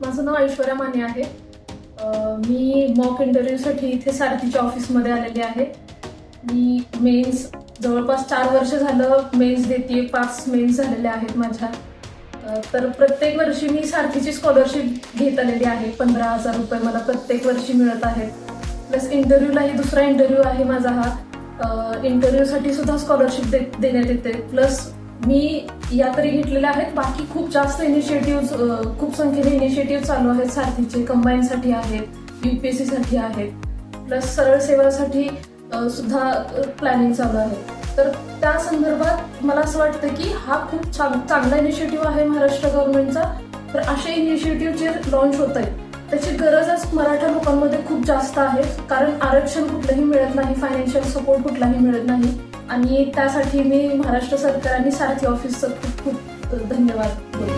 माझं नाव ऐश्वर्या माने आहे. मी मॉक इंटरव्ह्यूसाठी इथे सारथीच्या ऑफिसमध्ये आलेली आहे. मी मेन्स जवळपास चार वर्ष झालं मेन्स देते पाच मेन्स झालेल्या आहेत माझ्या. तर प्रत्येक वर्षी मी सारथीची स्कॉलरशिप घेत आलेली आहे. पंधरा हजार रुपये मला प्रत्येक वर्षी मिळत आहेत. प्लस इंटरव्ह्यूलाही दुसरा इंटरव्ह्यू आहे माझा हा. इंटरव्ह्यूसाठी सुद्धा स्कॉलरशिप दे देण्यात येते. प्लस मी या तरी घेतलेल्या आहेत. बाकी खूप जास्त इनिशिएटिव्ह खूप संख्येने इनिशिएटिव्ह चालू आहेत. सारथीचे कंबाईनसाठी आहेत युपीएससीसाठी आहेत. प्लस सरळ सेवासाठी सुद्धा प्लॅनिंग चालू आहे. तर त्या संदर्भात मला असं वाटतं की हा खूप चांग चांगला इनिशिएटिव्ह आहे महाराष्ट्र गव्हर्नमेंटचा तर असे इनिशिएटिव्ह जे लॉन्च होत आहेत त्याची गरजच मराठा लोकांमध्ये खूप जास्त आहे. कारण आरक्षण कुठलंही मिळत नाही फायनान्शियल सपोर्ट कुठलाही मिळत नाही. आणि त्यासाठी मी महाराष्ट्र सरकार आणि सारथी ऑफिसचं खूप खूप धन्यवाद बोलतो